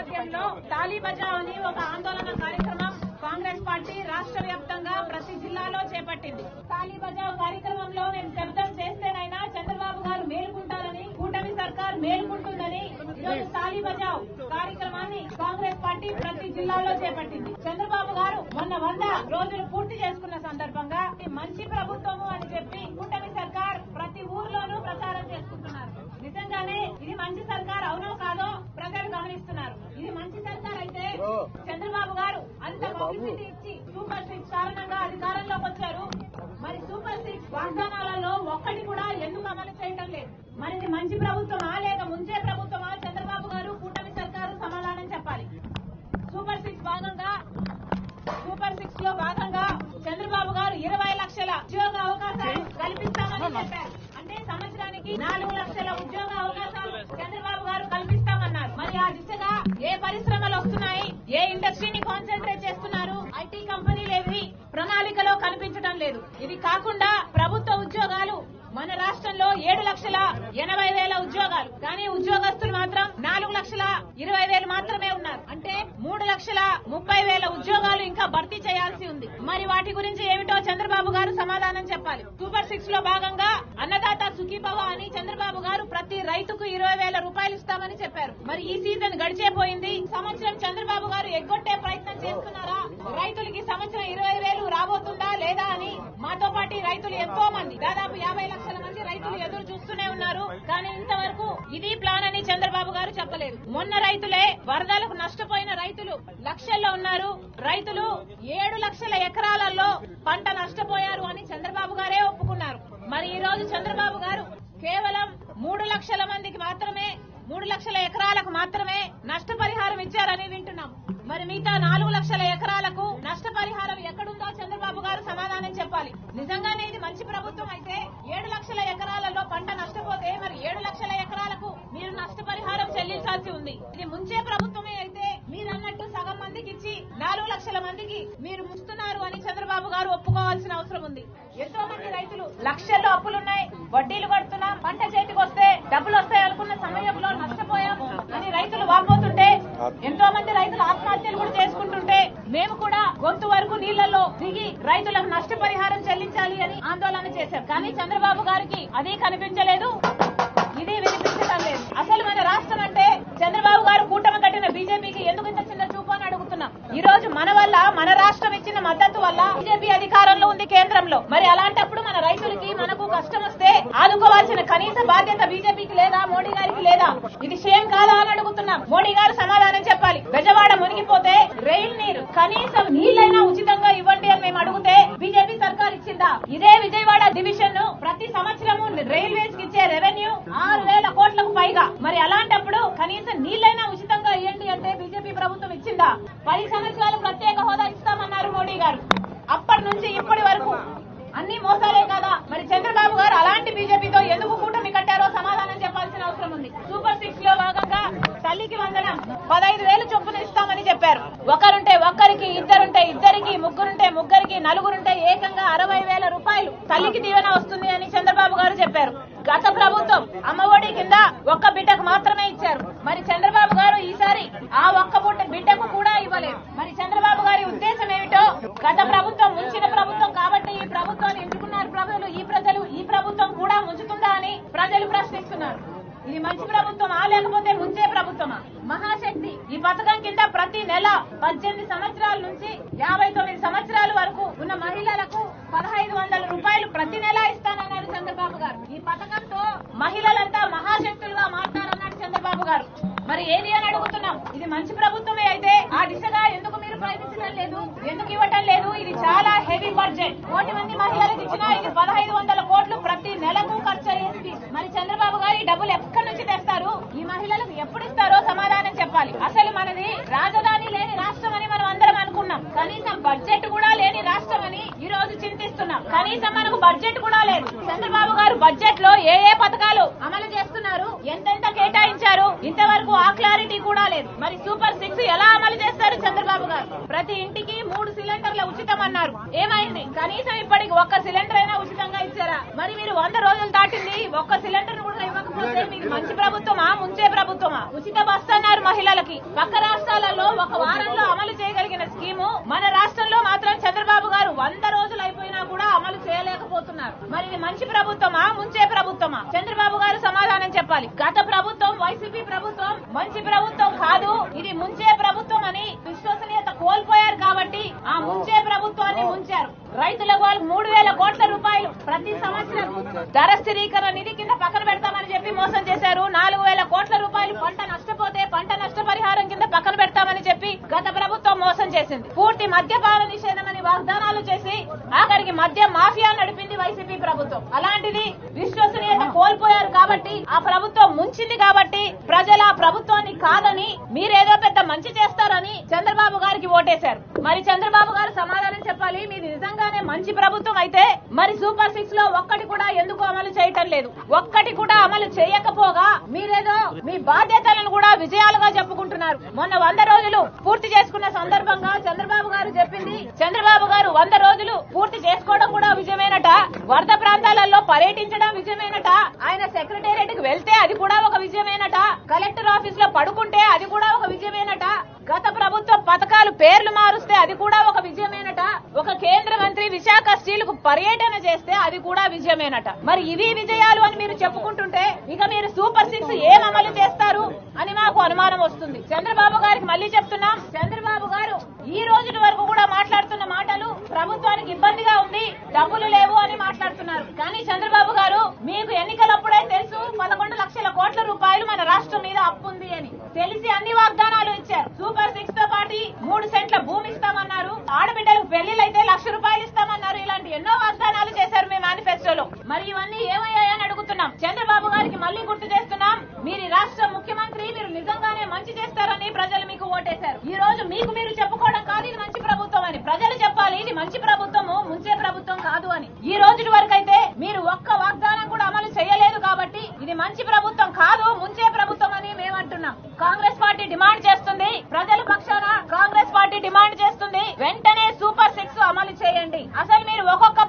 నేపథ్యంలో తాలీ అని ఒక ఆందోళన కార్యక్రమం కాంగ్రెస్ పార్టీ రాష్ట్ర వ్యాప్తంగా ప్రతి జిల్లాలో చేపట్టింది. తాలీ కార్యక్రమంలో మేము శబ్దం చేస్తేనైనా చంద్రబాబు గారు మేలుకుంటారని కూటమి సర్కార్ మేలుకుంటుందని ఈరోజు తాలీ కార్యక్రమాన్ని కాంగ్రెస్ పార్టీ ప్రతి జిల్లాలో చేపట్టింది. చంద్రబాబు గారు మొన్న వంద రోజులు పూర్తి చేసుకున్న సందర్భంగా ఇది మంచి ప్రభుత్వము అని చెప్పి కూటమి సర్కార్ ప్రతి ఊర్లోనూ ప్రచారం చేస్తుంది నిజంగానే ఇది మంచి సర్కార్ అవునో కాదో ప్రజలు గమనిస్తున్నారు ఇది మంచి సర్కార్ అయితే చంద్రబాబు గారు ఇచ్చి సూపర్ సిక్స్ కారణంగా అధికారంలోకి వచ్చారు. మరి సూపర్ సిక్స్ వాగ్దానాలలో ఒక్కటి కూడా ఎందుకు అమలు చేయటం లేదు? మరి ఇది మంచి ప్రభుత్వమా లేక ముంచే ప్రభుత్వమా? చంద్రబాబు గారు కూటమి సర్కారు సమాధానం చెప్పాలి. సూపర్ సిక్స్ భాగంగా సూపర్ సిక్స్లో భాగంగా చంద్రబాబు గారు ఇరవై లక్షల ఉద్యోగ అవకాశాలు కల్పిస్తామని చెప్పారు. అంటే సంవత్సరానికి నాలుగు లక్షల ఉద్యోగ అవకాశాలు చంద్రబాబు గారు కల్పిస్తామన్నారు. మరి ఆ దిశగా ఏ వస్తున్నాయి ఏ ఇండస్ట్రీని కాన్సన్ట్రేట్ చేస్తున్నారు? ఐటీ కంపెనీలు ఏవి ప్రణాళికలో కనిపించడం లేదు. ఇది కాకుండా ప్రభుత్వ ఉద్యోగాలు మన రాష్ట్రంలో ఏడు లక్షల ఎనభై వేల ఉద్యోగాలు. కానీ ఉద్యోగస్తులు మాత్రం నాలుగు లక్షల ఇరవై వేలు మాత్రమే ఉన్నారు. అంటే మూడు లక్షల ముప్పై వేల ఉద్యోగాలు ఇంకా భర్తీ చేయాల్సి ఉంది. మరి వాటి గురించి ఏమిటో చంద్రబాబు గారు సమాధానం చెప్పాలి. సూపర్ సిక్స్లో భాగంగా అన్నదాత సుఖీభవ అని చంద్రబాబు గారు ప్రతి రైతుకు ఇరవై వేల రూపాయలు ఇస్తామని చెప్పారు. మరి ఈ సీజన్ గడిచేపోయింది సంవత్సరం చంద్రబాబు గారు ఎగ్గొట్టే ప్రయత్నం చేస్తున్నారా? రైతులకి సంవత్సరం ఇరవై వేలు రాబోతుందా లేదా అని మాతో పాటు రైతులు ఎంతో మంది దాదాపు యాభై లక్షల మంది రైతులు ఎదురు చూస్తూనే ఉన్నారు. కానీ ఇంతవరకు ఇది ప్లాన్ అని చంద్రబాబు గారు చెప్పలేదు. మొన్న రైతులే వరదలకు నష్టపోయిన రైతులు లక్షల్లో ఉన్నారు. రైతులు ఏడు లక్షల ఎకరాలలో పంట నష్టపోయారు అని చంద్రబాబు గారే ఒప్పుకున్నారు. మరి ఈ రోజు చంద్రబాబు గారు కేవలం మూడు లక్షల మందికి మాత్రమే మూడు లక్షల ఎకరాలకు మాత్రమే నష్టపరిహారం ఇచ్చారని వింటున్నాం. మరి మిగతా నాలుగు లక్షల ఎకరాలకు నష్టపరిహారం ఎక్కడుందో చంద్రబాబు గారు సమాధానం చెప్పాలి. నిజంగానే ఇది మంచి ప్రభుత్వం అయితే ఏడు లక్షల ఎకరాలలో పంట నష్టపోతే మరి ఏడు లక్షల ఎకరాలకు మీరు నష్టపరిహారం చెల్లించాల్సి ఉంది. ఇది ముంచే ప్రభుత్వమే అయితే మీరు అన్నట్టు సగం మందికి ఇచ్చి నాలుగు లక్షల మందికి మీరు ముస్తున్నారు అని చంద్రబాబు చెప్పుకోవాల్సిన అవసరం ఉంది. ఎంతో మంది రైతులు లక్షల్లో అప్పులున్నాయి వడ్డీలు కడుతున్నాం పంట చేతికి వస్తే డబ్బులు వస్తాయి అనుకున్న సమయంలో నష్టపోయాం అని రైతులు వాపోతుంటే ఎంతో మంది రైతులు ఆత్మహత్యలు కూడా చేసుకుంటుంటే మేము కూడా గొంతు వరకు నీళ్ళలో దిగి రైతులకు నష్టపరిహారం చెల్లించాలి అని ఆందోళన చేశాం. కానీ చంద్రబాబు గారికి అది కనిపించలేదు. ఇది వినిపించడం లేదు. అసలు మన రాష్ట్రం అంటే చంద్రబాబు గారు కూటమి కట్టిన బీజేపీకి ఎందుకు ఇంత చిన్న చూపు అని అడుగుతున్నాం ఈ రోజు మన వల్ల మన రాష్ట్రం ఇచ్చిన మద్దతు వల్ల బీజేపీ అధికారంలో ఉంది కేంద్రంలో. మరి అలాంటప్పుడు మన రైతులకి మనకు కష్టం వస్తే ఆదుకోవాల్సిన కనీస బాధ్యత బీజేపీకి లేదా మోడీ గారికి లేదా? ఇది షేమ్ కాదా అని అడుగుతున్నాం. మోడీ గారు సమాధానం చెప్పాలి. బెజవాడ మునిగిపోతే రైల్ నీరు కనీసం నీళ్ళైనా ఉచితంగా ఇవ్వండి అని మేము అడిగితే బీజేపీ సర్కార్ ఇచ్చిందా? ఇదే విజయవాడ డివిజన్ను ప్రతి సంవత్సరము రైల్వేస్కి ఇచ్చే రెవెన్యూ ఆరు వేల కోట్లకు పైగా. మరి అలాంటప్పుడు కనీసం నీళ్ళైనా ఉచితంగా ప్రభుత్వం పది సంవత్సరాలు ప్రత్యేక హోదా ఇస్తామన్నారు మోడీ గారు. అప్పటి నుంచి ఇప్పటి వరకు అన్ని మోసాలే కదా. మరి చంద్రబాబు గారు అలాంటి బీజేపీతో ఎందుకు కూటమి కట్టారో సమాధానం చెప్పాల్సిన అవసరం ఉంది. సూపర్ సిక్స్లో భాగంగా తల్లికి వందనం పదహైదు వేలు చొప్పున ఇస్తామని చెప్పారు. ఒకరుంటే ఒక్కరికి ఇద్దరుంటే ఇద్దరికి ముగ్గురుంటే ముగ్గురికి నలుగురుంటే ఏకంగా అరవై వేల రూపాయలు తల్లికి దీవెన వస్తుంది అని చంద్రబాబు గారు చెప్పారు. గత ప్రభుత్వం అమ్మఒడి కింద ఒక్క బిడ్డకు మాత్రమే ఇచ్చారు. మరి చంద్రబాబు గారు ఈసారి ఆ ఒక్క బుట్ట బిడ్డకు కూడా ఇవ్వలేదు. మరి చంద్రబాబు గారి ఉద్దేశం ఏమిటో గత ప్రభుత్వం ముంచిన ప్రభుత్వం కాబట్టి ఈ ప్రభుత్వాన్ని ఎందుకున్నారు ప్రజలు ఈ ప్రజలు ఈ ప్రభుత్వం కూడా ముంచుతుందా అని ప్రజలు ప్రశ్నిస్తున్నారు. ఇది మంచి ప్రభుత్వమా లేకపోతే ముంచే ప్రభుత్వమా? మహాశక్తి పథకం కింద ప్రతి నెల పద్దెనిమిది సంవత్సరాల నుంచి యాభై తొమ్మిది సంవత్సరాల వరకు ఉన్న మహిళలకు పదహైదు వందల రూపాయలు ప్రతి నెల ఇస్తానన్నారు చంద్రబాబు గారు. ఈ పథకంతో మహిళలంతా మహాశక్తులుగా మారుతారన్నారు చంద్రబాబు గారు. మరి ఏది అని అడుగుతున్నాం? ఇది మంచి ప్రభుత్వమే అయితే ఆ దిశగా ఎందుకు మీరు ప్రయత్నించడం లేదు? ఎందుకు ఇవ్వటం లేదు? ఇది చాలా హెవీ బడ్జెట్ కోటి మంది మహిళలకు ఇచ్చినా ఇది పదహైదు వందల కోట్లు ప్రతి నెలకు ఖర్చు అయ్యేది. మరి చంద్రబాబు గారు ఈ డబ్బులు ఎక్కడి నుంచి తెస్తారు? ఈ మహిళలకు ఎప్పుడు ఇస్తారో సమాధానం చెప్పాలి. అసలు మనది రాజధాని లేని రాష్ట్రం అని మనం అందరం అనుకున్నాం. కనీసం బడ్జెట్ కూడా లేని రాష్ట్రం అని ఈ రోజు చింతిస్తున్నాం. కనీసం మనకు బడ్జెట్ కూడా లేదు. చంద్రబాబు గారు బడ్జెట్లో ఏ ఏ పథకాలు అమలు చేస్తున్నారు? ఎంతెంత కేటాయించారు? ఇంతవరకు ఆ క్లారిటీ కూడా లేదు. మరి సూపర్ సిక్స్ ఎలా అమలు చేస్తారు చంద్రబాబు గారు? ప్రతి ఇంటికి మూడు సిలిండర్ల ఉచితం అన్నారు. ఏమైంది? కనీసం ఇప్పటికి ఒక్క సిలిండర్ అయినా ఉచితంగా ఇచ్చారా? మరి మీరు వంద రోజులు దాటింది ఒక్క సిలిండర్ కూడా ఇవ్వకపోతే మీకు మంచి ప్రభుత్వమా ముంచే ప్రభుత్వమా? ఉచిత బస్సు అన్నారు మహిళలకి. పక్క రాష్ట్రాలలో ఒక వారంలో అమలు చేయగలిగిన స్కీము మన రాష్ట్రంలో మాత్రం చంద్రబాబు గారు వంద రోజులు అయిపోయినా కూడా అమలు చేస్తున్నారు. మరి ఇది మంచి ప్రభుత్వమా? ముంచే ప్రభుత్వమా? చంద్రబాబు గారు సమాధానం చెప్పాలి. గత ప్రభుత్వం వైసీపీ ప్రభుత్వం మంచి ప్రభుత్వం కాదు. ఇది ముంచే ప్రభుత్వం అని విశ్వసనీయత కోల్పోయారు కాబట్టి ఆ ముంచే ప్రభుత్వాన్ని ముంచారు. రైతులకు వాళ్ళు మూడు వేల కోట్ల రూపాయలు ప్రతి సంవత్సరం ధర స్థిరీకరణ నిధి కింద పక్కన పెడతామని చెప్పి మోసం చేశారు. నాలుగు వేల కోట్ల రూపాయలు పంట నష్టపోతే పంట నష్టపరిహారం కింద పక్కన పెడతామని చెప్పి గత ప్రభుత్వం మోసం చేసింది. పూర్తి మద్యపాన నిషేధమని వాగ్దానాలు చేసి ఆఖరికి మద్య మాఫియా నడిపింది వైసీపీ ప్రభుత్వం. అలాంటిది విశ్వసనీయత కోల్పోయారు కాబట్టి ఆ ప్రభుత్వం ముంచింది కాబట్టి ప్రజలు ఆ ప్రభుత్వాన్ని కాదని మీరేదో పెద్ద మంచి చేస్తారని చంద్రబాబు గారికి ఓటేశారు. మరి చంద్రబాబు గారు సమాధానం చెప్పాలి. మీది నిజంగానే మంచి ప్రభుత్వం అయితే మరి సూపర్ సిక్స్లో ఒక్కటి కూడా ఎందుకు అమలు చేయటం లేదు? ఒక్కటి కూడా అమలు చేయకపోగా మీరేదో మీ బాధ్యతలను కూడా విజయాలుగా చెప్పుకుంటున్నారు. మొన్న వంద రోజులు పూర్తి చేసుకున్న సందర్భంగా చంద్రబాబు గారు చెప్పింది. చంద్రబాబు గారు వంద రోజులు పూర్తి చేసుకోవడం కూడా విజయమేనట. వరద ప్రాంతాలలో పర్యటించడం విజయమేనట. ఆయన సెక్రటేరియట్కి వెళ్తే అది కూడా ఒక విజయమేనట. కలెక్టర్ ఆఫీస్లో పడుకుంటే అది కూడా ఒక విజయమేనట. గత ప్రభుత్వ పథకాలు పేర్లు మారుస్తే అది కూడా ఒక విజయమేనట. ఒక కేంద్ర మంత్రి విశాఖ స్టీల్కు పర్యటన చేస్తే అది కూడా విజయమేనట. మరి ఇవి విజయాలు అని మీరు చెప్పుకుంటుంటే ఇక మీరు సూపర్ సిక్స్ ఏం అమలు చేస్తారు అని మాకు అనుమానం వస్తుంది. చంద్రబాబు గారికి మళ్ళీ చెప్తున్నాం చంద్రబాబు గారు ఈ రోజు వరకు కూడా మాట్లాడుతున్న మాటలు ప్రభుత్వానికి ఇబ్బందిగా ఉంది డబ్బులు లేవు అని మాట్లాడుతున్నారు. కానీ చంద్రబాబు గారు మీకు ఎన్నికలప్పుడే తెలుసు పదకొండు కోట్ల రూపాయలు మన రాష్ట్రం మీద అప్పు ఉంది అని. తెలిసి అన్ని వాగ్దానాలు ఇచ్చారు. సూపర్ సిక్స్తో పాటు మూడు సెంట్ల భూమి ఇస్తామన్నారు. ఆడబిడ్డలకు అయితే లక్ష రూపాయలు ఇస్తామన్నారు. ఇలాంటి ఎన్నో వాగ్దానాలు చేశారు మీ మేనిఫెస్టోలో. మరి ఇవన్నీ ఏమయ్యాయని అడుగుతున్నాం. చంద్రబాబు గారికి మళ్ళీ గుర్తు చేస్తున్నాం. మీరు రాష్ట్ర ముఖ్యమంత్రి మీరు నిజంగానే మంచి చేస్తారని ప్రజలు మీకు ఓటేశారు. ఈ రోజు మీకు మీరు చెప్పుకోవడం కాదు ఇది మంచి ప్రభుత్వం అని. ప్రజలు చెప్పాలి ఇది మంచి ప్రభుత్వము ముంచే ప్రభుత్వం కాదు అని ఈ రోజు వరకు అయితే మీరు ఒక్క వాగ్దానం కూడా అమలు చేయలేదు కాబట్టి ఇది మంచి ప్రభుత్వం కాదు ముంచే ప్రభుత్వం అని మేము అంటున్నాం కాంగ్రెస్ పార్టీ డిమాండ్ చేస్తుంది ప్రజల పక్షాన కాంగ్రెస్ పార్టీ డిమాండ్ చేస్తుంది వెంటనే సూపర్ సిక్స్ అమలు చేయండి. అసలు మీరు ఒక్కొక్క